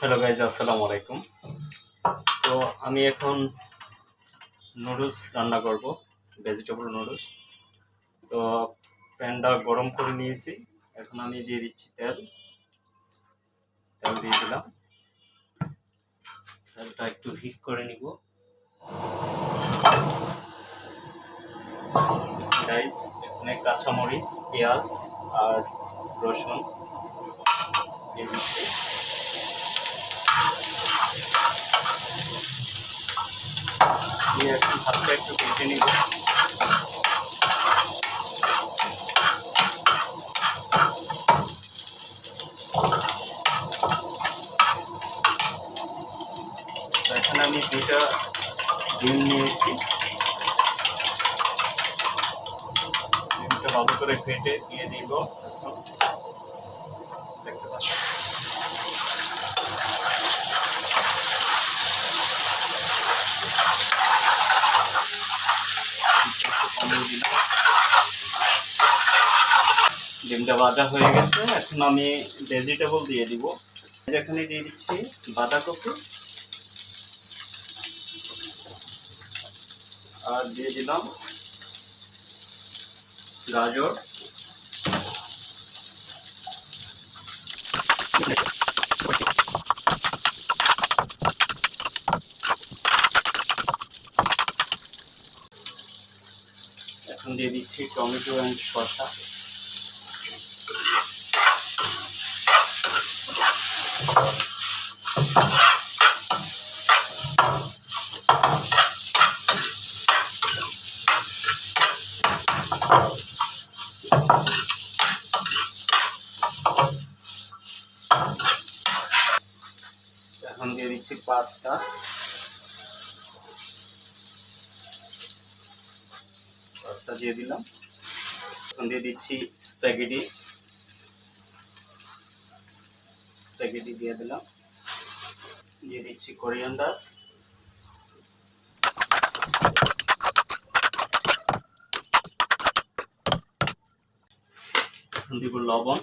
Hello guys আসসালামু আলাইকুম। তো আমি এখন নুডলস রান্না করব ভেজিটেবল নুডলস তো প্যানটা গরম করে নিয়েছি, এখন আমি দিয়ে দিচ্ছি তেল। তেল দিয়ে দিলাম। তেলটা একটু হিট করে নিব। গাইজ এখানে কাঁচামরিচ, পেঁয়াজ আর রসুন দিয়ে দিচ্ছি। দিয়ে একটু হালকা একটু ভেজে নিব। এখানে আমি দুইটা ডিম নিয়েছি। ডিমটা ভালো করে ফেটে দিয়ে দিব। ডিমটা ভাজা হয়ে গেছে, এখন আমি ভেজিটেবল দিয়ে দিব। এখানে দিয়ে দিচ্ছি বাঁধাকপি। আর দিয়ে দিলাম গাজর। এখন দিয়ে দিচ্ছি টমেটো অ্যান্ড শসা। এখন দিয়ে দিচ্ছি পাস্তা। পাস্তা দিয়ে দিলাম। এখন দিয়ে দিচ্ছি স্প্যাগেটি। স্প্যাগেটি দিয়ে দিলাম। দিয়ে দিচ্ছি কোরিয়ান্ডার দিব লবণ।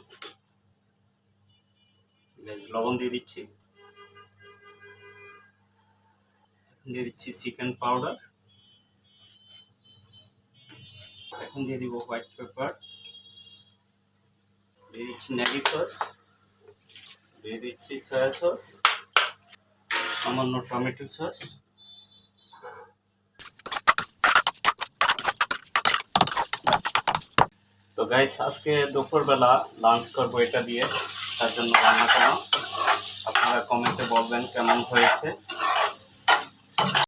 লবণ দিয়ে দিচ্ছি। দিয়ে দিচ্ছি চিকেন পাউডার এখন দিয়ে দিব হোয়াইট পেপার দিয়ে দিচ্ছি ম্যাগি সস দিয়ে দিচ্ছি সয়া সস সামান্য টমেটো সস তো গাইস আজকে দুপুরবেলা লাঞ্চ করব এটা দিয়ে, তার জন্য রান্না করলাম। আপনারা কমেন্টে বলবেন কেমন হয়েছে।